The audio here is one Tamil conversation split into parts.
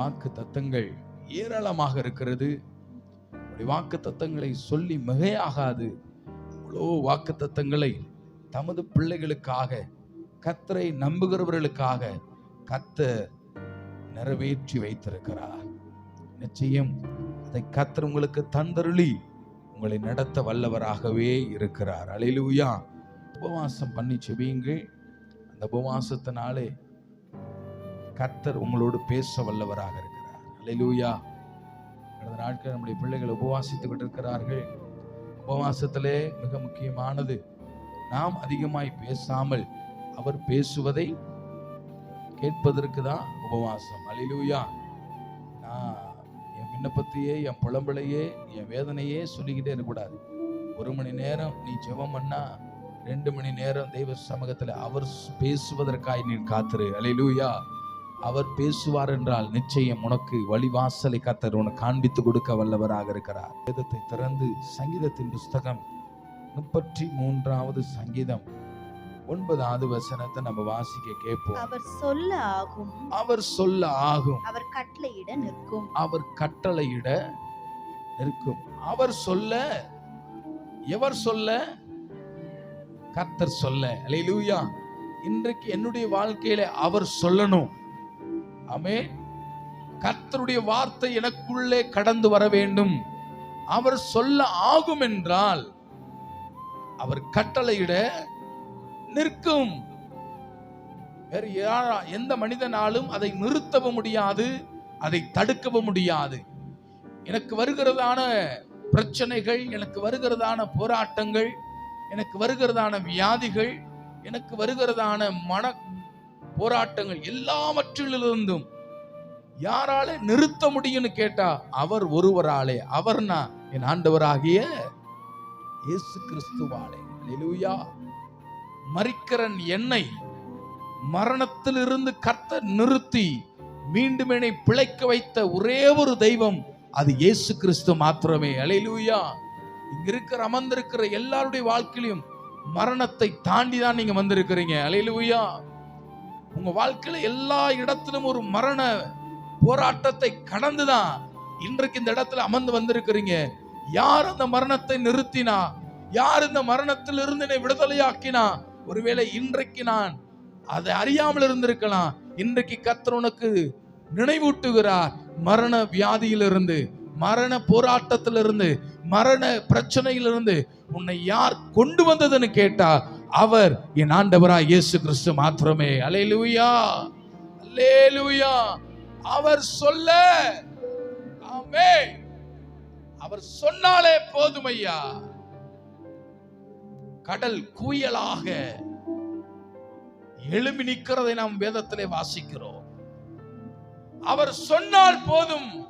வாக்கு தத்தங்கள் ஏராளமாக இருக்கிறது. உங்களுடைய வாக்கு தத்தங்களை சொல்லி மிகையாகாது. இவ்வளோ வாக்கு தத்தங்களை தமது பிள்ளைகளுக்காக கத்தரை நம்புகிறவர்களுக்காக கத்த நிறைவேற்றி வைத்திருக்கிறார். நிச்சயம் அதை கத்தர் உங்களுக்கு தந்தருளி உங்களை நடத்த வல்லவராகவே இருக்கிறார். அலையிலூயா உபவாசம் பண்ணி செவியுங்கள் அந்த உபவாசத்தினாலே கர்த்தர் உங்களோடு பேச வல்லவராக இருக்கிறார். அலையிலூயா கடந்த நாட்கள் நம்முடைய பிள்ளைகள் உபவாசித்து கொண்டிருக்கிறார்கள். உபவாசத்திலே மிக முக்கியமானது நாம் அதிகமாய் பேசாமல் அவர் பேசுவதை கேட்பதற்கு தான் உபவாசம். அலிலூயா நான் என் விண்ணப்பத்தையே என் புலம்பலையே என் வேதனையே சொல்லிக்கிட்டே இருக்கக்கூடாது. ஒரு மணி நேரம் நீ ஜெபம் பண்ணா ரெண்டு மணி நேரம் தெய்வ சமூகத்தில் அவர் பேசுவதற்காய் நீ காத்துரு. அலிலூயா அவர் பேசுவார் என்றால் நிச்சயம் உனக்கு வழிவாசலை கத்தர் உனக்கு காண்பித்து கொடுக்க வல்லவராக இருக்கிறார். வேதத்தை திறந்து சங்கீதத்தின் புஸ்தகம் முப்பத்தி மூன்றாவது சங்கீதம் ஒன்பதாவது வசனத்தை நம்ம வாசிக்க கேட்போம். அவர் சொல்ல ஆகும். அவர் சொல்ல ஆகும். அவர் கட்டளையிட நிற்கும். அவர் கட்டளையிட இருக்கும் அவர் சொல்ல எவர் சொல்ல? கர்த்தர் சொல்ல. அல்லேலூயா இன்றைக்கு என்னுடைய வாழ்க்கையில அவர் சொல்லணும். ஆமே கர்த்தருடைய வார்த்தை எனக்குள்ளே கடந்து வர வேண்டும். அவர் சொல்ல ஆகும் என்றால் அவர் கட்டளையிட நிற்கும். வேறு யாரா எந்த மனிதனாலும் அதை நிறுத்தவும் முடியாது அதை தடுக்கவும் முடியாது. எனக்கு வருகிறதான பிரச்சனைகள் எனக்கு வருகிறதான போராட்டங்கள் எனக்கு வருகிறதான வியாதிகள் எனக்கு வருகிறதான மன போராட்டங்கள் எல்லாவற்றிலிருந்தும் யாரால நிறுத்த முடியும்னு கேட்டா அவர் ஒருவராலே. அவர்னா என் ஆண்டவராகிய இயேசு கிறிஸ்துவாலே. அல்லேலூயா மறிக்கிறன் என்னை மரணத்திலிருந்து கர்த்த நிறுத்தி மீண்டும் என்னை பிழைக்க வைத்த ஒரே ஒரு தெய்வம் அது இயேசு கிறிஸ்து மாத்திரமே. அலையிலூயா இங்க இருக்கிற அமர்ந்திருக்கிற எல்லாருடைய வாழ்க்கையிலும் மரணத்தை தாண்டி தான் நீங்க வந்திருக்கிறீங்க. அலையிலூயா உங்க வாழ்க்கையில எல்லா இடத்திலும் ஒரு மரண போராட்டத்தை கடந்துதான் இன்றைக்கு இந்த இடத்துல அமர்ந்து வந்திருக்கிறீங்க. யார் அந்த மரணத்தை நிறுத்தினா? யார் இந்த மரணத்திலிருந்து என்னை விடுதலையாக்கினா? ஒருவேளை இன்றைக்கு நான் அதை அறியாமல் இருந்திருக்கலாம். இன்றைக்கு கத்தர் உனக்கு நினைவூட்டுகிறார். மரண வியாதியிலிருந்து மரண போராட்டத்திலிருந்து மரண பிரச்சனையிலிருந்து உன்னை யார் கொண்டு வந்ததுன்னு கேட்டா அவர் என் ஆண்டவராய் இயேசு கிறிஸ்து மாத்திரமே. அல்லேலூயா. அல்லேலூயா. அவர் சொல்ல. ஆமே அவர் சொன்னாலே போதும் ஐயா. கடல் குயலாக எழும்பி நிற்கிறதை நாம் வேதத்திலே வாசிக்கிறோம். அவர் சொன்னால் போதும்.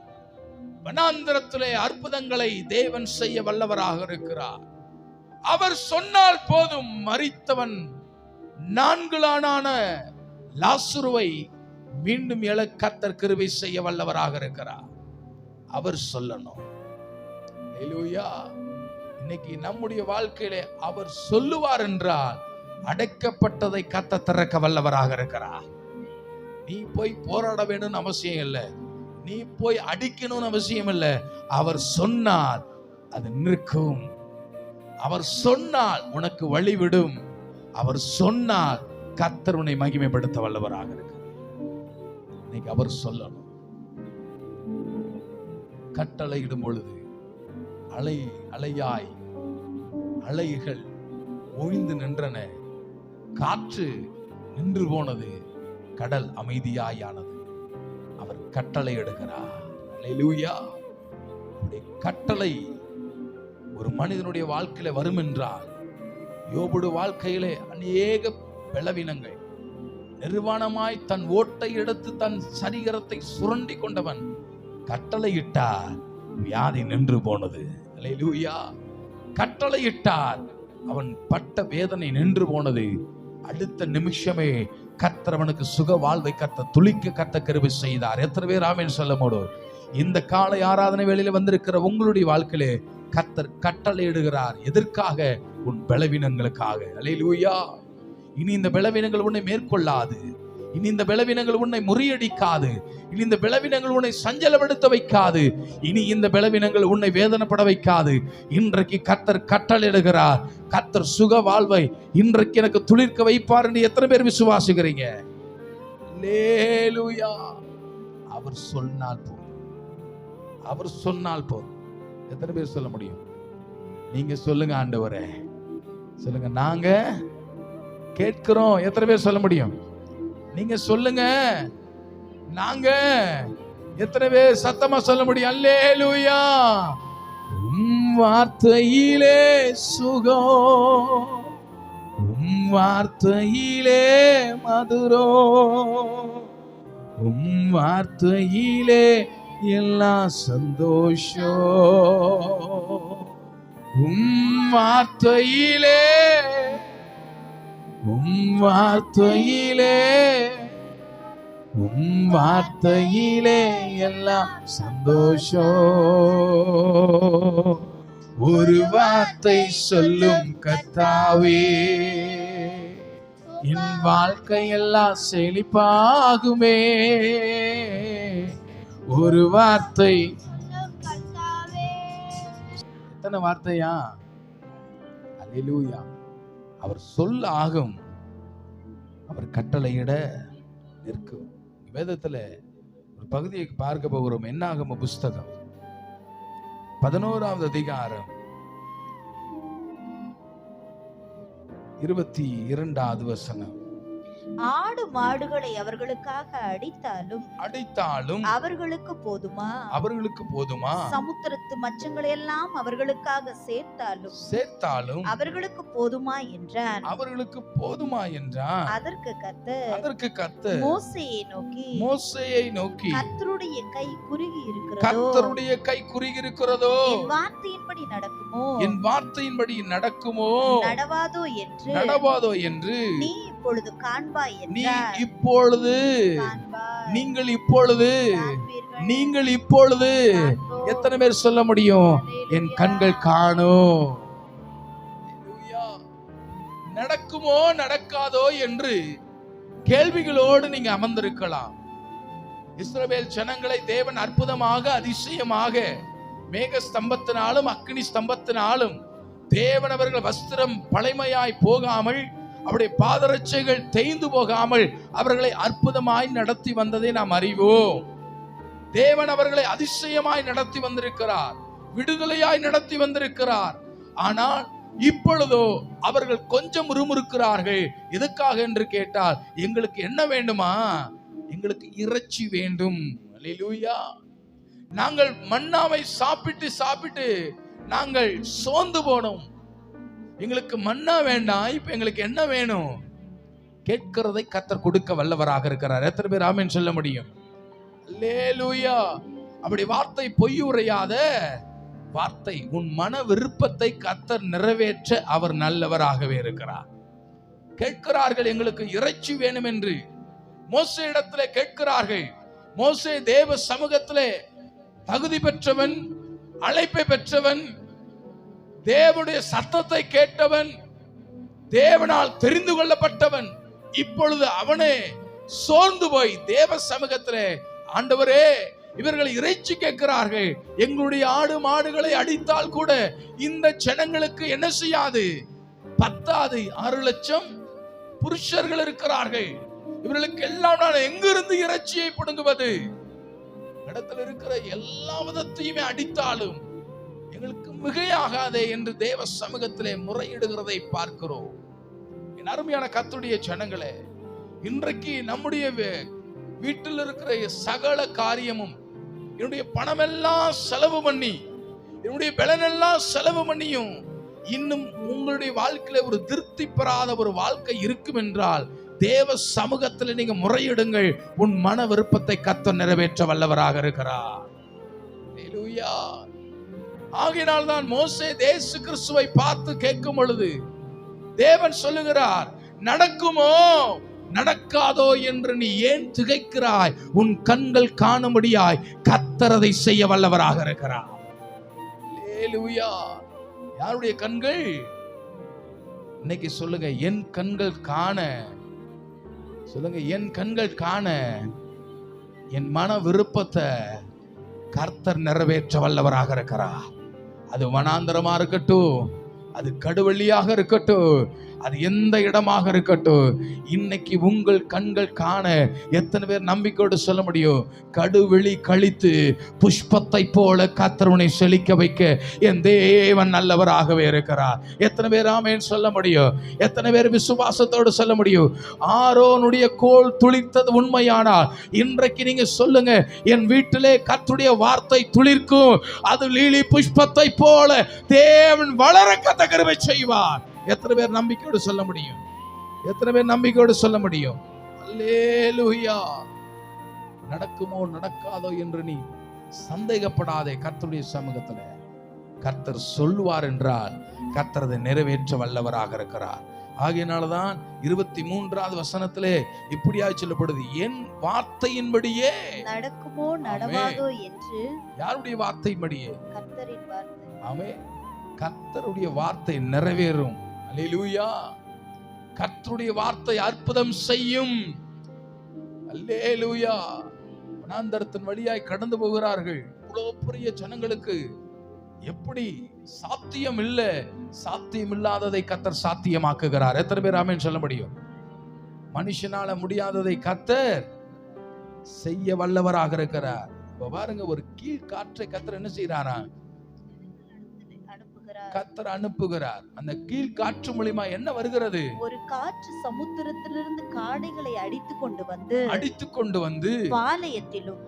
வனாந்திரத்திலே அற்புதங்களை தேவன் செய்ய வல்லவராக இருக்கிறார். அவர் சொன்னால் போதும். மறித்தவன் நான்குலானான லாசுருவை மீண்டும் எழ கத்தர் கிருவை செய்ய வல்லவராக இருக்கிறார். அவர் சொல்லணும். இன்னைக்கு நம்முடைய வாழ்க்கையிலே அவர் சொல்லுவார் என்றால் அடைக்கப்பட்டதை கத்த திறக்க வல்லவராக இருக்கிறார். நீ போய் போராட வேணும்னு அவசியம் இல்லை. நீ போய் அடிக்கணும்னு அவசியம் இல்லை. அவர் சொன்னால் அது நிற்கும். அவர் சொன்னால் உனக்கு வழிவிடும் அவர் சொன்னால் கத்தர் உன்னை மகிமைப்படுத்த வல்லவராக இருக்கு இன்னைக்கு அவர் சொல்லணும். கட்டளையிடும் பொழுது அலை அலையாய் அலைகள் ஒழிந்து நின்றன. காற்று நின்று போனது கடல் அமைதியாயானது. அவர் கட்டளை எடுக்கிறார். கட்டளை ஒரு மனிதனுடைய வாழ்க்கையில வரும் என்றால் யோபுடு வாழ்க்கையிலே அநேக பலவீனங்கள். நிர்வாணமாய் தன் ஓட்டை எடுத்து தன் சரீரத்தை சுரண்டி கொண்டவன் கட்டளையிட்டார் வியாதி நின்று போனது. அல்லேலூயா கட்டளையிட்டார் அவன் பட்ட வேதனை நின்று போனது. அடுத்த நிமிஷமே கத்தரவனுக்கு சுக வாழ்வை கத்த துளிக்க கத்த கருவி செய்தார். எத்தனை பேர் ஆமேன் சொல்ல முடியும்? இந்த காலை ஆராதனை வேளையில வந்திருக்கிற உங்களுடைய வாழ்க்கையிலே கத்தர் கட்டளையிடுகிறார். எதற்காக? உன் பலவீனங்களுக்காக. அலையிலூயா இனி இந்த பலவீனங்கள் உன்னை மேற்கொள்ளாது. இனி இந்த பலவீனங்கள் உன்னை முறியடிக்காது. இனி இந்த பலவீனங்கள் உன்னை சஞ்சலப்படுத்த வைக்காது. இனி இந்த பலவீனங்கள் உன்னை வேதனைப்பட வைக்காது. இன்றைக்கு கத்தர் கட்டளையிடுகிறார். கத்தர் சுக வாழ்வை இன்றைக்கு எனக்கு துளிர்க்க வைப்பார் என்று எத்தனை பேர் விசுவாசிக்கிறீங்க? அவர் சொன்னால் போதும். அவர் சொன்னால் போதும். எத்தனை பேர் சொல்ல முடியும்? நீங்க சொல்லுங்க ஆண்டவரே. சொல்லுங்க நாங்க கேட்கிறோம். எத்தனை பேர் சொல்ல முடியும்? நீங்க சொல்லுங்க. நாங்க எத்தனை பேர் சத்தமா சொல்ல முடியும்? அல்லேலூயா. உம் வார்த்தையிலே சுகம். உம் வார்த்தையிலே மதுரோ உம் வார்த்தையிலே எல்லாம் சந்தோஷம். உம் வார்த்தையிலே உம் வார்த்தையிலே உம் வார்த்தையிலே எல்லாம் சந்தோஷம். ஒரு வார்த்தை சொல்லும் கத்தாவே என் வாழ்க்கையெல்லாம் செழிப்பாகுமே. ஒரு வார்த்தை. எத்தனை வார்த்தையா? அல்லேலூயா. அவர் சொல் ஆகும். அவர் கட்டளையிட நிற்கும். வேதத்துல ஒரு பகுதியை பார்க்க போகிறோம். என்னாகம புஸ்தகம். பதினோராவது அதிகாரம். இருபத்தி இரண்டாவது வசனம். ஆடு மாடுகளை அவர்களுக்காக அடித்தாலும் அடித்தாலும் அவர்களுக்கு போதுமா? அவர்களுக்கு போதுமா? சமுத்திரத்து மச்சங்களை எல்லாம் அவர்களுக்காக சேர்த்தாலும் சேர்த்தாலும் அவர்களுக்கு போதுமா என்றான். அவர்களுக்கு போதுமா என்றான். அதற்கு கர்த்தர் அதற்கு கத்த மோசையை நோக்கி மோசையை நோக்கி கர்த்தருடைய கை குறுகி இருக்கிறதோ? கர்த்தருடைய கை குறுகி இருக்கிறதோ? என் வார்த்தையின்படி நடக்குமோ? என் வார்த்தையின்படி நடக்குமோ? நடவாதோ என்று நடவாதோ என்று நீ இப்பொழுது காண்பாய் நீ இப்பொழுது நீங்கள் இப்பொழுது. நீங்கள் இப்பொழுது. எத்தனை பேர் சொல்ல முடியும் என். கண்கள் காணும். நடக்குமோ நடக்காதோ என்று கேள்விகளோடு நீங்க அமர்ந்திருக்கலாம் இஸ்ரவேல் ஜனங்களை தேவன் அற்புதமாக அதிசயமாக மேக ஸ்தம்பத்தினாலும் அக்னி ஸ்தம்பத்தினாலும் தேவன் அவர்கள் வஸ்திரம் பழைமையாய் போகாமல் அவருடைய பாதரட்சைகள் தேய்ந்து போகாமல் அவர்களை அற்புதமாய் நடத்தி வந்ததை நாம் அறிவோம். தேவன் அவர்களை அதிசயமாய் நடத்தி வந்திருக்கிறார் விடுதலையாய் நடத்தி வந்திருக்கிறார். ஆனால் இப்பொழுதோ அவர்கள் கொஞ்சம் முறுமுறுக்கிறார்கள். எதுக்காக என்று கேட்டால் எங்களுக்கு என்ன வேண்டுமா? எங்களுக்கு இறைச்சி வேண்டும். அல்லேலூயா நாங்கள் மன்னாவை சாப்பிட்டு சாப்பிட்டு நாங்கள் சோர்ந்து போனோம். எங்களுக்கு மன்னா வேண்டாம் இப்போ எங்களுக்கு என்ன வேணும்? கேட்கிறதை கத்தர் கொடுக்க வல்லவராக இருக்கிறார். எத்தனை பேர் ஆமேன் சொல்ல முடியும்? அல்லேலூயா. அப்படி வார்த்தை பொய் உரையாத வார்த்தை உன் மன விருப்பத்தை கத்தர் நிறைவேற்ற அவர் நல்லவராகவே இருக்கிறார். கேட்கிறார்கள் எங்களுக்கு இறைச்சி வேணும் என்று மோசே இடத்துல கேட்கிறார்கள். மோசே தேவ சமூகத்திலே தகுதி பெற்றவன் அழைப்பை பெற்றவன் தேவனுடைய சத்தத்தை கேட்டவன் தேவனால் தெரிந்து கொள்ளப்பட்டவன் இப்பொழுது அவனே சோர்ந்து போய் தேவ சமூகத்திலே ஆண்டவரே இவர்கள் இறைச்சி கேட்கிறார்கள். எங்களுடைய ஆடு மாடுகளை அடித்தால் கூட இந்த ஜனங்களுக்கு என்ன செய்யாது? பத்தாது ஆறு லட்சம் புருஷர்கள் இருக்கிறார்கள். இவர்களுக்கு எல்லாம் நான் எங்கிருந்து இறைச்சியை பிடுங்குவது? இடத்துல இருக்கிற எல்லா விதத்தையுமே அடித்தாலும் மிகையாகாதே என்று தேவ சமூகத்திலே முறையிடுகிறதை பார்க்கிறோம். என் அருமையான கத்துடைய ஜனங்களே இன்றைக்கு நம்முடைய வே- வீட்டில் இருக்கிற சகல காரியமும் என்னுடைய பணமெல்லாம் செலவு பண்ணி என்னுடைய பலனெல்லாம் செலவு பண்ணியும் இன்னும் உங்களுடைய வாழ்க்கையில ஒரு திருப்தி பெறாத ஒரு வாழ்க்கை இருக்கும் என்றால் தேவ சமூகத்தில் நீங்க முறையிடுங்கள். உன் மன விருப்பத்தை கத்த நிறைவேற்ற வல்லவராக இருக்கிறார். ஆகையினால் தான் மோசே தேசு கிறிஸ்துவை பார்த்து கேட்கும் பொழுது தேவன் சொல்லுகிறார் நடக்குமோ? நடக்காதோ என்று நீ ஏன் திகைக்கிறாய்? உன் கண்கள் காணும்படியாய் கத்தரதை செய்ய வல்லவராக இருக்கிறார். யாருடைய கண்கள்? இன்னைக்கு சொல்லுங்க என் கண்கள் காண. சொல்லுங்க என் கண்கள் காண. என் மன விருப்பத்தை கர்த்தர் நிறைவேற்ற வல்லவராக இருக்கிறார். அது வனாந்தரமா இருக்கட்டும். அது கடுவெளியாக இருக்கட்டும். அது எந்த இடமாக இருக்கட்டும் இன்னைக்கு உங்கள் கண்கள் காண எத்தனை பேர் நம்பிக்கையோடு சொல்ல முடியும்? கடுவெளி கழித்து புஷ்பத்தை போல கத்தருனை செழிக்க வைக்க என் தேவன் நல்லவராகவே இருக்கிறார். எத்தனை பேர் ஆமேன்னு சொல்ல முடியும்? எத்தனை பேர் விசுவாசத்தோடு சொல்ல முடியும்? ஆரோனுடைய கோல் துளிர்த்தது உண்மையானால் இன்றைக்கு நீங்க சொல்லுங்க என் வீட்டிலே கத்துடைய வார்த்தை துளிர்க்கும் அது லீலி புஷ்பத்தை போல தேவன் வளர கத்த கருவை செய்வார். எத்தனை பேர் நம்பிக்கையோடு சொல்ல முடியும்? எத்தனை பேர் நம்பிக்கையோடு சொல்ல முடியும்? அல்லேலூயா. நடக்குமோ நடக்காதோ என்று நீ சந்தேகப்படாதே கர்த்தருடைய சமூகத்துல. கர்த்தர் சொல்லுவார் என்றால் கர்த்தர் அதை நிறைவேற்ற வல்லவராக இருக்கிறார். ஆகையினாலதான் இருபத்தி மூன்றாவது வசனத்திலே இப்படியா சொல்லப்படுது என் வார்த்தையின்படியே. நடக்குமோ நடவாதோ என்று யாருடைய வார்த்தையின்படியே? கர்த்தரின் வார்த்தை. ஆமே கர்த்தருடைய வார்த்தை நிறைவேறும். அலிலூயா கர்த்தருடைய வார்த்தை அற்புதம் செய்யும். அல்லேலூயா வனாந்தரத்தின் வழியாய் கடந்து போகிறார்கள். இவ்வளவு பெரிய ஜனங்களுக்கு எப்படி சாத்தியம் இல்ல சாத்தியம் இல்லாததை கத்தர் சாத்தியமாக்குகிறார். எத்தனை பேர் ஆமேன் சொல்ல முடியும்? மனுஷனால முடியாததை கத்தர் செய்ய வல்லவராக இருக்கிறார். இப்ப பாருங்க ஒரு கீழ் காற்றை கத்தர் என்ன செய்யறாரா கத்தர் அனுப்புகிறார். அந்த கீழ் காற்று மூலியமா என்ன வருகிறது? ஒரு காற்று சமுத்திரத்திலிருந்து காடைகளை அடித்து கொண்டு வந்து அடித்து கொண்டு வந்து பாளையத்திலும்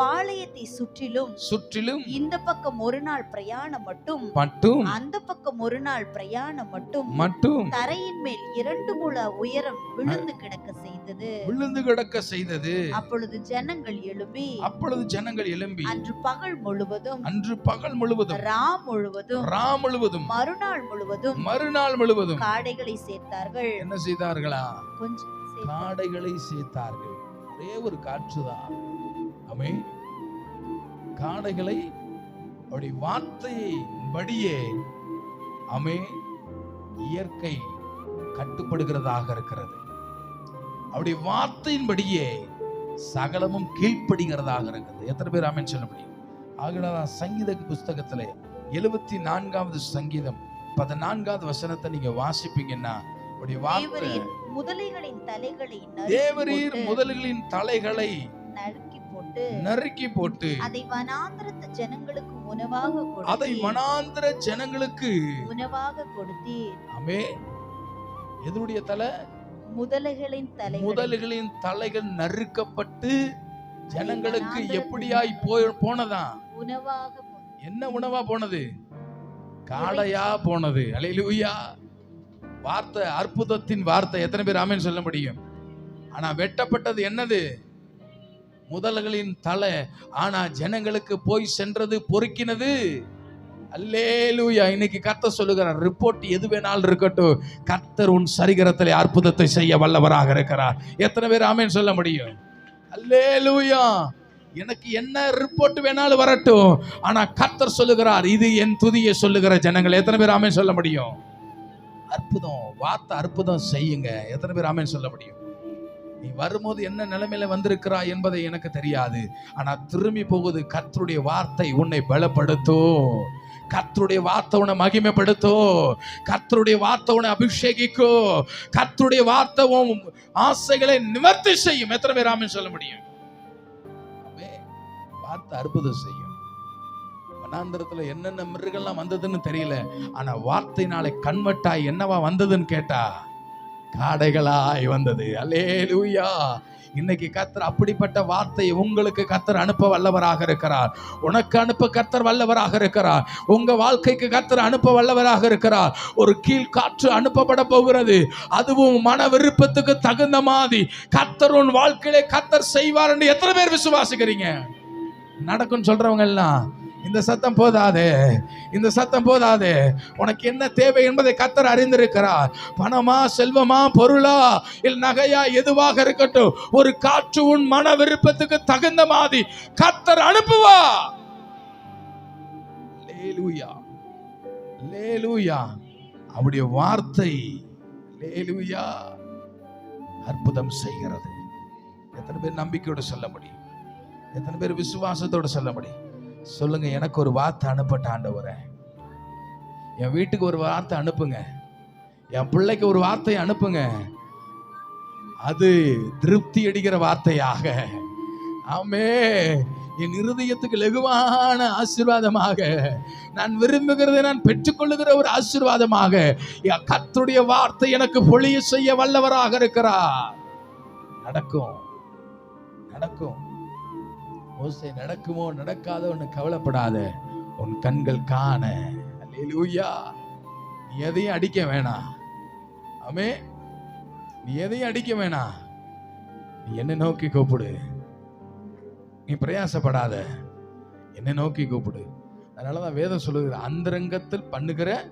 பாளையத்தை சுற்றிலும் சுற்றிலும் இந்த பக்கம் ஒரு நாள் பிரயாணம் மட்டும் மட்டும் அந்த பக்கம் ஒரு நாள் பிரயாணம் மட்டும் மட்டும் தரையின் மேல் இரண்டு முழ உயரம் விழுந்து கிடக்க செய்தது. விழுந்து கிடக்க செய்தது. அப்பொழுது ஜனங்கள் எழும்பி அப்பொழுது ஜனங்கள் எழும்பி அன்று பகல் முழுவதும் அன்று பகல் முழுவதும் ரா முழுவதும் ரா முழுவதும். மறுநாள் முழுவதும் மறுநாள் முழுவதும். காடைகளை சேர்த்தார்கள். என்ன செய்தார்களா? கொஞ்சம். காடைகளை சேர்த்தார்கள். ஒரே ஒரு காற்றுதான். அமே காடைகளை அவருடைய வார்த்தையை படியே அமே இயற்கை கட்டுப்படுகிறதாக இருக்கிறது. அவருடைய வார்த்தையின்படியே சகலமும் கீழ்ப்படுகிறதாக இருக்கிறது. எத்தனை பேர் ஆமென் சொல்ல முடியும்? ஆகலாம் சங்கீத புஸ்தகத்திலே எழுபத்தி நான்காவது சங்கீதம் பதினான்காவது வசனத்தை நீங்க வாசிப்பீங்கன்னா முதலைகளின் தலைகளை தேவரீர் முதல்களின் தலைகளை நறுக்கி போட்டு அதை வனாந்திரத்து ஜனங்களுக்கு உணவாக அதை மனாந்திர ஜனங்களுக்கு உணவாக கொடுத்தீர். அமே எதனுடைய தலை? முதலைகளின் தலை முதல்களின் தலைகள் நறுக்கப்பட்டு ஜனங்களுக்கு எப்படியாய் போய் போனதா? உணவாக. என்ன உணவா போனது? காடையா போனது. அலையிலுயா வார்த்தை அற்புதத்தின் வார்த்தை. எத்தனை பேர் ஆமென் சொல்ல முடியும்? ஆனா வெட்டப்பட்டது என்னது? முதல்களின் தலை. ஆனா ஜனங்களுக்கு போய் சென்றது பொறுக்கினது. அல்லேலூயா இன்னைக்கு கத்த சொல்லுகிறார் ரிப்போர்ட் எது வேணாலும் இருக்கட்டும். கத்தர் உன் சரிகரத்தில் அற்புதத்தை செய்ய வல்லவராக இருக்கிறார். எத்தனை பேர் ஆமேன்னு சொல்ல முடியும்? அல்லேலூயா எனக்கு என்ன ரிப்போர்ட் வேணாலும் வரட்டும். ஆனா கர்த்தர் சொல்லுகிறார் இது என் துதியை சொல்லுகிற ஜனங்கள். எத்தனை பேர் ஆமே சொல்ல முடியும்? அற்புதம் வார்த்தை அற்புதம் செய்யுங்க. எத்தனை பேர் ஆமே சொல்ல முடியும்? நீ வரும்போது என்ன நிலைமையில வந்திருக்கிறாய் என்பதை எனக்கு தெரியாது. ஆனா திரும்பி போகுது கர்த்தருடைய வார்த்தை உன்னை பலப்படுத்தும். கர்த்தருடைய வார்த்தை உன்னை மகிமைப்படுத்தும். கர்த்தருடைய வார்த்தை உன்னை அபிஷேகிக்கும். கர்த்தருடைய வார்த்தை ஆசைகளை நிவர்த்தி செய்யும். எத்தனை பேர் ஆமே சொல்ல முடியும்? பார்த்து அற்புதம் செய்யும். வனாந்திரத்துல என்னென்ன மிருகெல்லாம் வந்ததுன்னு தெரியல. ஆனா வார்த்தையினாலே கண்வட்டாய் என்னவா வந்ததுன்னு கேட்டா காடைகளாய் வந்தது. அலே லூயா இன்னைக்கு கத்தர் அப்படிப்பட்ட வார்த்தையை உங்களுக்கு கத்தர் அனுப்ப வல்லவராக இருக்கிறார். உனக்கு அனுப்ப கத்தர் வல்லவராக இருக்கிறார். உங்க வாழ்க்கைக்கு கத்தர் அனுப்ப வல்லவராக இருக்கிறார். ஒரு கீழ் காற்று அனுப்பப்பட போகிறது. அதுவும் மன விருப்பத்துக்கு தகுந்த மாதிரி கத்தர் உன் வாழ்க்கையிலே கத்தர் செய்வார் என்று எத்தனை பேர் விசுவாசிக்கிறீங்க? நடக்கும் சொல்றவங்க எல்லாம் இந்த சத்தம் போதாதே இந்த சத்தம் போதாதே உனக்கு என்ன தேவை என்பதை கத்தர் அறிந்திருக்கிறார். பணமா செல்வமா பொருளா இல் நகையா எதுவாக இருக்கட்டும் ஒரு காற்று உன் மன விருப்பத்துக்கு தகுந்த மாதிரி கத்தர் அனுப்புவா லேலூயா லேலூயா அவருடைய வார்த்தை லேலூயா அற்புதம் செய்கிறது. எத்தனை பேர் நம்பிக்கையோடு சொல்ல முடியும்? எத்தனை பேர் விசுவாசத்தோடு சொல்ல முடியும் சொல்லுங்க எனக்கு ஒரு வார்த்தை அனுப்பட்ட ஆண்டவரை. என் வீட்டுக்கு ஒரு வார்த்தை அனுப்புங்க. என் பிள்ளைக்கு ஒரு வார்த்தை அனுப்புங்க. அது திருப்தி அடிக்கிற வார்த்தையாக. ஆமே என் இருதயத்துக்கு லெகுவான ஆசீர்வாதமாக. நான் விரும்புகிறதை நான் பெற்றுக்கொள்ளுகிற ஒரு ஆசீர்வாதமாக. என் கத்துடைய வார்த்தை எனக்கு பொழிய செய்ய வல்லவராக இருக்கிறார். நடக்கும். நடக்கும். ஓசை நடக்குமோ நடக்காதோ ஒன்று கவலைப்படாத. உன் கண்கள் காண. அல்லேலூயா. நீ எதையும் அடிக்க வேணாம் அமே நீ எதையும் அடிக்க வேணாம் நீ என்ன நோக்கி கூப்பிடு. நீ பிரயாசப்படாத. என்ன நோக்கி கூப்பிடு. அதனாலதான் வேதம் சொல்லுகிற அந்தரங்கத்தில் பண்ணுகிற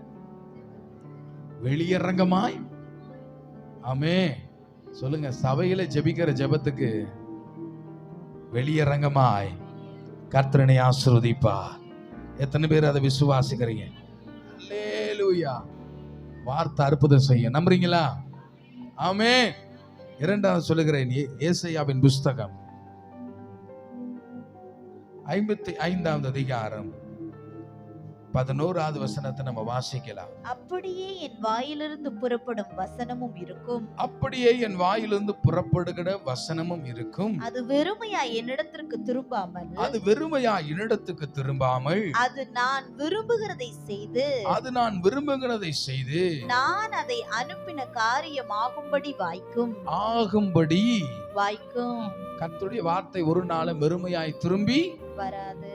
வெளியரங்கமாய். ஆமே. சொல்லுங்க சபையில ஜெபிக்கிற ஜெபத்துக்கு வெளியரங்கமாய். கர்த்தனை ஆசிர்வதிப்பா. எத்தனை பேர் அதை விசுவாசிக்கிறீங்க? அல்லேலூயா. வார்த்தை அற்புதம் செய்ய நம்புறீங்களா? ஆமே இரண்டாவது சொல்லுகிறேன். ஏசையாவின் புஸ்தகம். ஐம்பத்தி ஐந்தாவது அதிகாரம். பதினோராவது வசனத்தை நம்ம வாசிக்கலாம். அப்படியே என் வாயிலிருந்து புறப்படும் வசனமும் இருக்கும். அப்படியே என் வாயிலிருந்து புறப்படுகிற வசனமும் இருக்கும். அது வெறுமையா என்னிடத்திற்கு திரும்பாமல் அது வெறுமையா என்னிடத்துக்கு திரும்பாமல் அது நான் விரும்புகிறதை செய்து அது நான் விரும்புகிறதை செய்து நான் அதை அனுப்பின காரியமாகும்படி வாய்க்கும். ஆகும்படி வாய்க்கும். கர்த்தருடைய வார்த்தை ஒரு நாளும் வெறுமையாய் திரும்பி வராது.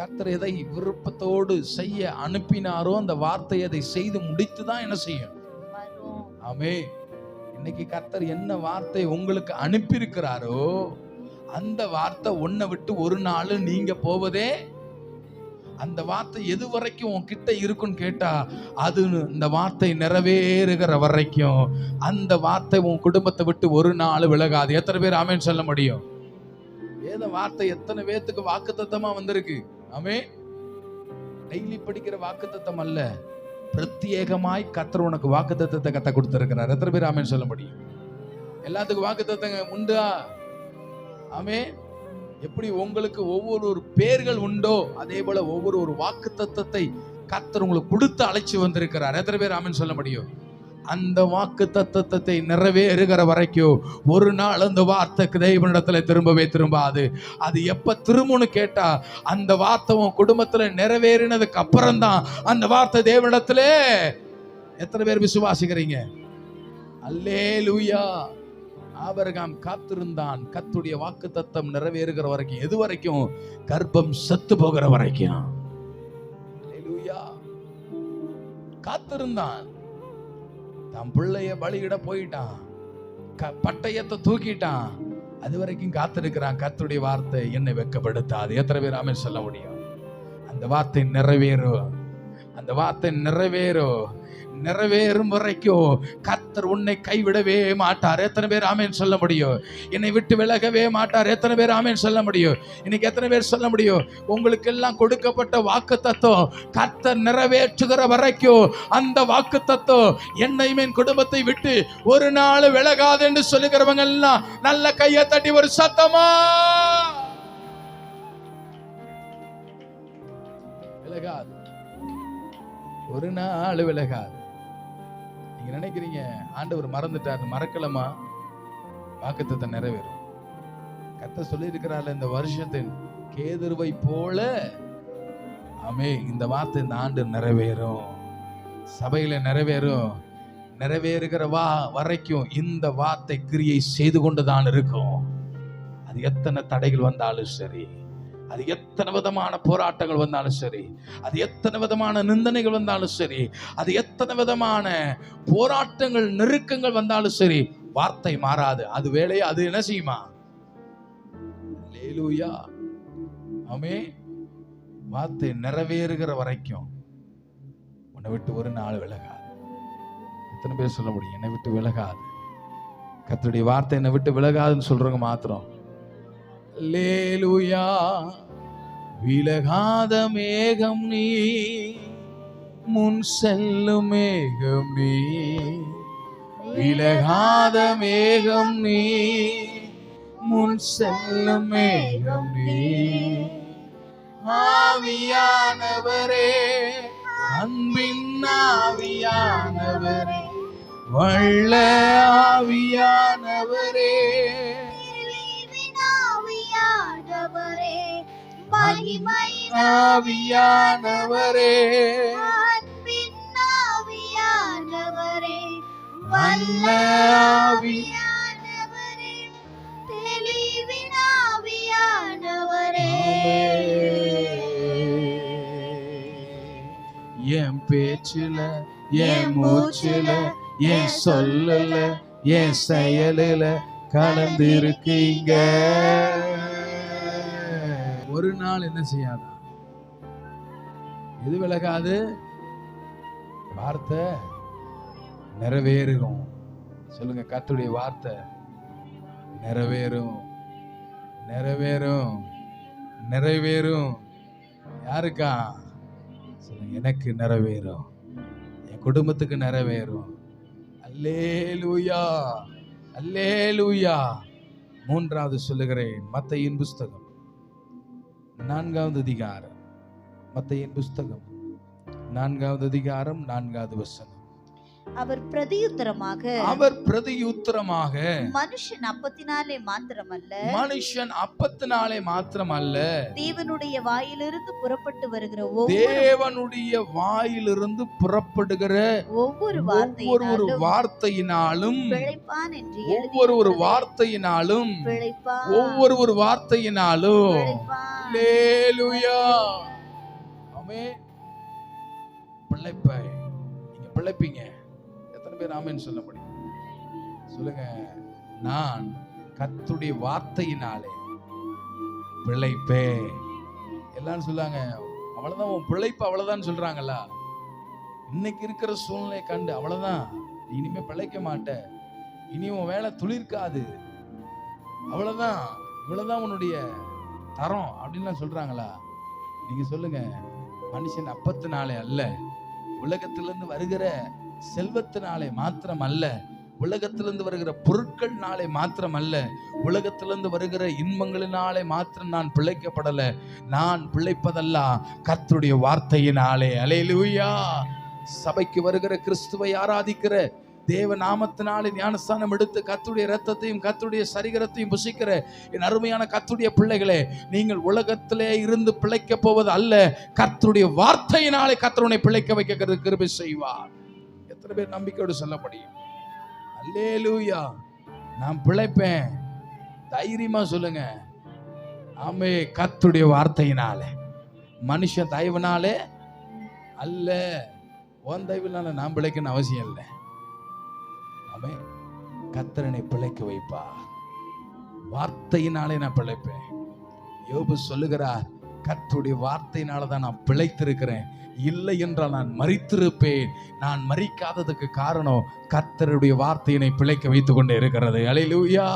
கர்த்தர் எதை விருப்பத்தோடு செய்ய அனுப்பினாரோ அந்த வார்த்தை அதை செய்து முடித்து தான் என்ன செய்யும்? ஆமே இன்னைக்கு கர்த்தர் என்ன வார்த்தை உங்களுக்கு அனுப்பியிருக்கிறாரோ அந்த வார்த்தை உன்னை விட்டு ஒரு நாள் நீங்க போவதே அந்த வார்த்தை எது வரைக்கும் உன்கிட்ட இருக்குன்னு கேட்டா அது இந்த வார்த்தை நிறைவேறுகிற வரைக்கும். அந்த வார்த்தை உன் குடும்பத்தை விட்டு ஒரு நாள் விலகாது. எத்தனை பேர் ஆமேன்னு சொல்ல முடியும்? வேத வார்த்தை எத்தனை பேத்துக்கு வாக்குத்தத்தமா வந்திருக்கு? ஆமே டெய்லி படிக்கிற வாக்குத்தத்தம் அல்ல. பிரத்யேகமாய் கத்தர் உனக்கு வாக்குத்தத்தத்தை கத்த கொடுத்துருக்கிறார். எத்தனை பேர் ஆமேன்னு சொல்ல முடியும்? எல்லாத்துக்கும் வாக்குத்தத்தங்க உண்டா. ஆமே எப்படி உங்களுக்கு ஒவ்வொரு ஒரு பேர்கள் உண்டோ அதே போல ஒவ்வொரு ஒரு வாக்கு தத்துவத்தை கத்தர் உங்களுக்கு கொடுத்து அழைச்சி வந்திருக்கிறார். எத்தனை பேர் ஆமேன்னு சொல்ல முடியும்? அந்த வாக்கு தத்தத்தை நிறைவேறுகிற வரைக்கும் ஒரு நாள் அந்த வார்த்தைக்கு தெய்வனிடத்துல திரும்பவே திரும்பாது. அது எப்ப திரும்புன்னு கேட்டா அந்த வார்த்தை உன் குடும்பத்துல நிறைவேறினதுக்கு அப்புறம் தான் அந்த வார்த்தை தேவனிடத்துல. எத்தனை பேர் விசுவாசிக்கிறீங்க? அல்லே லூயா ஆபரகாம் காத்திருந்தான். கத்துடைய வாக்கு தத்தம் நிறைவேறுகிற வரைக்கும் எது வரைக்கும்? கர்ப்பம் செத்து போகிற வரைக்கும். காத்திருந்தான். தன் பிள்ளைய பலியிட போயிட்டான். க- பட்டயத்தை தூக்கிட்டான். அது வரைக்கும் காத்திருக்கிறான். கத்துடைய வார்த்தை என்னை வெக்கப்படுத்தாது. எத்தனை பேர் ஆமென் சொல்ல முடியும்? அந்த வார்த்தை நிறைவேறும். அந்த வார்த்தை நிறைவேறும். நிறைவேறும் வரைக்கும் கத்தர் உன்னை கைவிடவே மாட்டார். எத்தனை பேர் ஆமேன் சொல்ல முடியும்? என்னை விட்டு விலகவே மாட்டார். எத்தனை பேர் ஆமேன் சொல்ல முடியும்? இன்னைக்கு எத்தனை பேர் சொல்ல முடியும்? உங்களுக்கு எல்லாம் கொடுக்கப்பட்ட வாக்கு தத்துவம் கத்தர் நிறைவேற்றுகிற வரைக்கும் அந்த வாக்கு தத்துவம் என்னையும் என் குடும்பத்தை விட்டு ஒரு நாள் விலகாது என்று சொல்லுகிறவங்க எல்லாம் நல்ல கையை தட்டி ஒரு சத்தமா? விலகாது. ஒரு நாள் விலகாது. நீங்க நினைக்கிறீங்க ஆண்டவர் மறந்துட்டார் மறக்கலமா? வாக்குத்தத்தை நிறைவேறும். கத்த சொல்லியிருக்கிறாள் இந்த வருஷத்தின் கேதுருவை போல ஆமே இந்த வார்த்தை இந்த ஆண்டு நிறைவேறும். சபையில நிறைவேறும். நிறைவேறுகிற வா வரைக்கும் இந்த வார்த்தை கிரியை செய்து கொண்டுதான் இருக்கும். அது எத்தனை தடைகள் வந்தாலும் சரி. அது எத்தனை விதமான போராட்டங்கள் வந்தாலும் சரி அது எத்தனை விதமான நிந்தனைகள் வந்தாலும் சரி அது எத்தனை விதமான போராட்டங்கள் நெருக்கங்கள் வந்தாலும் சரி வார்த்தை மாறாது. அது வேலையை? அது என்ன செய்யுமா? லேலூயா ஆமே வார்த்தை நிறைவேறுகிற வரைக்கும் உன்னை விட்டு ஒரு நாள் விலகாது. எத்தனை பேர் சொல்ல முடியும்? என்னை விட்டு விலகாது. கத்தருடைய வார்த்தை என்னை விட்டு விலகாதுன்னு சொல்றவங்க மாத்திரம் லேலுயா விலகாத மேகம் நீ முன் செல்லும் மேகம் நீ. விலகாத மேகம் நீ முன் செல்லும் மேகம் நீ. ஆவியானவரே அன்பின் ஆவியானவரே வள்ள ஆவியானவரே. ஆவியானவரே. அன்பின் ஆவியானவரே. வல்ல ஆவி ஆவியானவரே. தெளிவின் ஆவியானவரே. என் பேச்சுல என் மூச்சுல என் சொல்லல என் செயலில கலந்து இருக்கீங்க ஒரு நாள் என்ன செய்யாதா? எது விலகாது? வார்த்தை நிறைவேறும். சொல்லுங்க கத்துடைய வார்த்தை நிறைவேறும். நிறைவேறும். நிறைவேறும். யாருக்கா? சொல்லுங்க எனக்கு நிறைவேறும். என் குடும்பத்துக்கு நிறைவேறும். அல்லே லூயா அல்லே லூயா மூன்றாவது சொல்லுகிறேன் மத்தையின் புஸ்தகம். நான்காவது அதிகாரம். மத்தையின் புஸ்தகம். நான்காவது அதிகாரம் நான்காவது வசனம். அவர் பிரதியுத்தரமாக அவர் பிரதியுத்தரமாக. மனுஷன் அப்பத்தினாலே மாத்திரமல்ல. மனுஷன் அப்பத்தினாலே மாத்திரம் அல்ல தேவனுடைய வாயிலிருந்து புறப்பட்டு வருகிற தேவனுடைய வாயிலிருந்து புறப்படுகிற ஒவ்வொரு ஒவ்வொரு ஒரு வார்த்தையினாலும் ஒவ்வொரு ஒரு. வார்த்தையினாலும் ஒவ்வொரு ஒரு வார்த்தையினாலும். பிழைப்பான். அல்லேலூயா ஆமே பிழைப்ப. நீங்க பிழைப்பீங்க. பேர் ஆமேன்னு சொல்ல முடியும் சொல்லுங்க நான் கத்துடைய வார்த்தையினாலே பிழைப்பே எல்லாரும் சொல்லாங்க அவ்வளவுதான் உன் பிழைப்பு அவ்வளவுதான் சொல்றாங்களா? இன்னைக்கு இருக்கிற சூழ்நிலை கண்டு அவ்வளவுதான் இனிமே பிழைக்க மாட்ட. இனி உன் வேலை துளிர்க்காது. அவ்வளவுதான் இவ்வளவுதான் உன்னுடைய தரம் அப்படின்லாம் சொல்றாங்களா? நீங்க சொல்லுங்க மனுஷன் அப்பத்து நாளே அல்ல. உலகத்திலிருந்து வருகிற செல்வத்தினாலே மாத்திரம் அல்ல உலகத்திலிருந்து வருகிற பொருட்கள்னாலே மாத்திரம் அல்ல உலகத்திலிருந்து வருகிற இன்பங்களினாலே மாத்திரம் நான் பிழைக்கப்படல. நான் பிழைப்பதெல்லாம் கர்த்தருடைய வார்த்தையினாலே. அலையிலூயா சபைக்கு வருகிற கிறிஸ்துவை ஆராதிக்கிற தேவ நாமத்தினாலே ஞானஸ்தானம் எடுத்து கத்துடைய ரத்தத்தையும் கத்துடைய சரீரத்தையும் புசிக்கிற என் அருமையான கத்துடைய பிள்ளைகளே நீங்கள் உலகத்திலே இருந்து பிழைக்க போவது அல்ல. கர்த்தருடைய வார்த்தையினாலே கத்தருனை பிழைக்க வைக்க கிருபை செய்வார். எத்தனை பேர் நம்பிக்கையோடு சொல்ல முடியும்? அல்லே லூயா நான் பிழைப்பேன். தைரியமா சொல்லுங்க. ஆமே கத்துடைய வார்த்தையினால மனுஷ தயவுனாலே அல்ல உன் தயவுனால நான் பிழைக்கணும் அவசியம் இல்லை. ஆமே கத்தரனை பிழைக்க வைப்பா. வார்த்தையினாலே நான் பிழைப்பேன். யோபு சொல்லுகிறார் கத்துடைய வார்த்தையினால தான் நான் பிழைத்திருக்கிறேன். இல்லை என்றால் நான் மறித்திருப்பேன் நான் மறிக்காததுக்கு காரணம் கர்த்தருடைய வார்த்தையினை பிழைக்க வைத்து கொண்டே இருக்கிறது. அலையிலூயா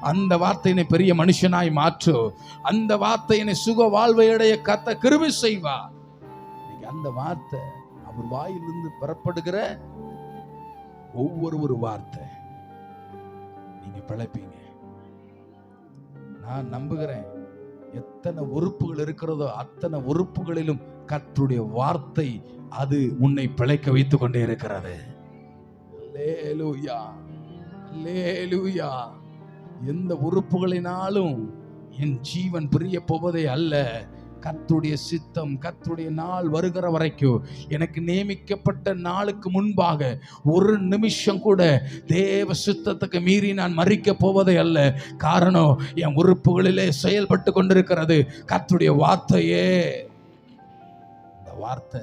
அந்த வார்த்தையினை பெரிய மனுஷனாய் மாற்று. அந்த வார்த்தையினை சுக வாழ்வையடைய கத்த கிருபை செய்வார். அந்த வார்த்தை அவர் வாயிலிருந்து பெறப்படுகிற ஒவ்வொரு ஒரு வார்த்தை. நீங்க பிழைப்பீங்க. நான் நம்புகிறேன் எத்தனை உறுப்புகள் இருக்கிறதோ அத்தனை உறுப்புகளிலும் கற்றுடைய வார்த்தை அது உன்னை பிழைக்க வைத்துக் கொண்டே இருக்கிறது. எந்த உறுப்புகளினாலும் என் ஜீவன் பிரிய போவதே அல்ல. கத்துடைய சித்தம் கத்துடைய நாள் வருகிற வரைக்கும் எனக்கு நியமிக்கப்பட்ட நாளுக்கு முன்பாக ஒரு நிமிஷம் கூட தேவ சித்தத்துக்கு மீறி நான் மறிக்க போவதே அல்ல. காரணம் என் உறுப்புகளிலே செயல்பட்டு கொண்டிருக்கிறது கத்துடைய வார்த்தையே. வார்த்தை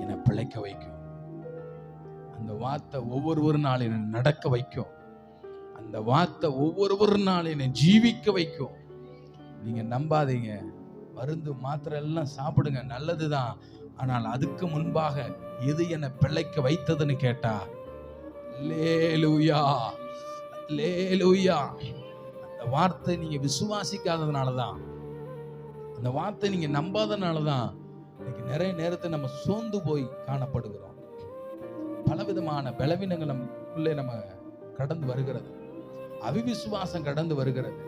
என்னை பிழைக்க வைக்கும். அந்த வார்த்தை ஒவ்வொரு ஒரு நாள் என்னை நடக்க வைக்கும். அந்த வார்த்தை ஒவ்வொரு ஒரு நாள் என்னை ஜீவிக்க வைக்கும். நீங்க நம்பாதீங்க. மருந்து மாத்திரை எல்லாம் சாப்பிடுங்க நல்லதுதான். ஆனால் அதுக்கு முன்பாக எது என்னை பிழைக்க வைத்ததுன்னு கேட்டா லேலுயா லேலுயா அந்த வார்த்தை நீங்க விசுவாசிக்காததுனால தான் அந்த வார்த்தை நீங்க நம்பாதனால தான் நிறைய நேரத்தை நம்ம சோர்ந்து போய் காணப்படுகிறோம். பலவிதமான பலவீனங்கள் நமக்குள்ளே நம்ம கடந்து வருகிறது. அவிவிசுவாசம் கடந்து வருகிறது.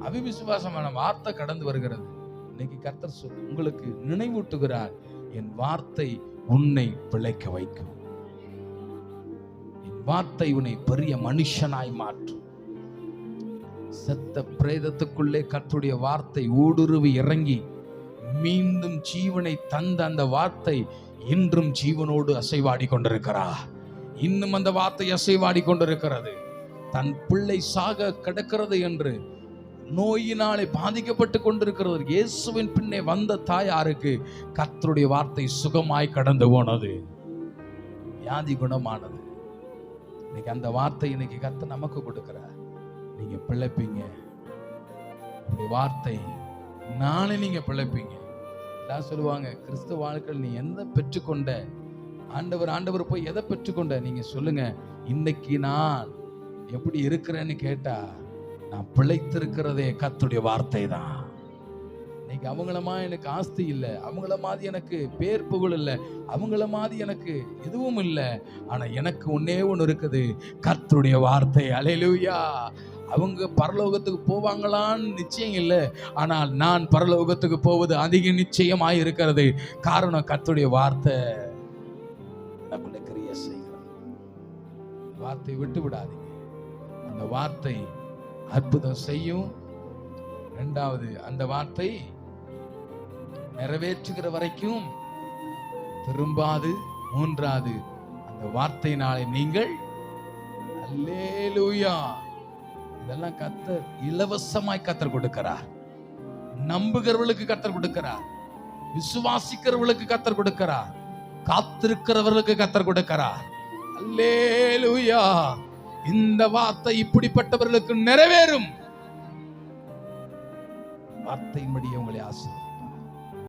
அவிவிசுவாசமான வார்த்தை கடந்து வருகிறது. இன்னைக்கு கர்த்தர் சொல் உங்களுக்கு நினைவூட்டுகிறார் என் வார்த்தை உன்னை பிழைக்க வைக்கும். என் வார்த்தை உன்னை பெரிய மனுஷனாய் மாற்றும். செத்த பிரேதத்துக்குள்ளே கர்த்தருடைய வார்த்தை ஊடுருவி இறங்கி மீண்டும் ஜீவனை தந்த அந்த வார்த்தை இன்றும் ஜீவனோடு அசைவாடி கொண்டிருக்கிறா. இன்னும் அந்த வார்த்தை அசைவாடி கொண்டிருக்கிறது. தன் பிள்ளை சாக கிடக்கிறது என்று நோயினாலே பாதிக்கப்பட்டு கொண்டிருக்கிறது. இயேசுவின் பின்னே வந்த தாயாருக்கு கத்தருடைய வார்த்தை சுகமாய் கடந்து போனது. வியாதி குணமானது. இன்னைக்கு அந்த வார்த்தை இன்னைக்கு கத்த நமக்கு கொடுக்கிறார். நீங்க பிழைப்பீங்க. அப்படி வார்த்தை நானே நீங்க பிழைப்பீங்க. எல்லாம் சொல்லுவாங்க கிறிஸ்துவ வாழ்க்கையில் நீ எந்த பெற்றுக்கொண்ட? ஆண்டவர் ஆண்டவர் போய் எதை பெற்றுக்கொண்ட? நீங்க சொல்லுங்க இன்னைக்கு நான் எப்படி இருக்கிறேன்னு கேட்டா நான் பிழைத்திருக்கிறதே கத்துடைய வார்த்தை தான். இன்னைக்கு அவங்களமா எனக்கு ஆஸ்தி இல்லை அவங்கள மாதிரி எனக்கு பேர் புகழ் இல்லை அவங்கள மாதிரி எனக்கு எதுவும் இல்லை. ஆனா எனக்கு ஒன்னே ஒன்று இருக்குது கத்துடைய வார்த்தை. அலையிலுயா அவங்க பரலோகத்துக்கு போவாங்களான்னு நிச்சயம் இல்லை. ஆனால் நான் பரலோகத்துக்கு போவது அதிக நிச்சயமாக இருக்கிறது. காரணம் கத்துடைய வார்த்தை. நமக்குள்ள கிரிய செய்கிறது வார்த்தை விட்டு விடாதீங்க. அந்த வார்த்தை அற்புதம் செய்யும். ரெண்டாவது அந்த வார்த்தை நிறைவேற்றுகிற வரைக்கும் திரும்பாது மூன்றாவது அந்த வார்த்தையினாலே நீங்கள் அல்லேலூயா. இதெல்லாம் கத்தர் இலவசமாய் கத்தர் கொடுக்கிறார். நம்புகிறவர்களுக்கு கத்தர் கொடுக்கிறார். விசுவாசிக்கிறவர்களுக்கு கத்தர் கொடுக்கிறார். காத்திருக்கிறவர்களுக்கு கத்தர் கொடுக்கிறார். அல்லேலூயா. இந்த வார்த்தை இப்படிப்பட்டவர்களுக்கு நிறைவேறும். வார்த்தையின்படி உங்களை ஆசீர்வதிக்கிறேன்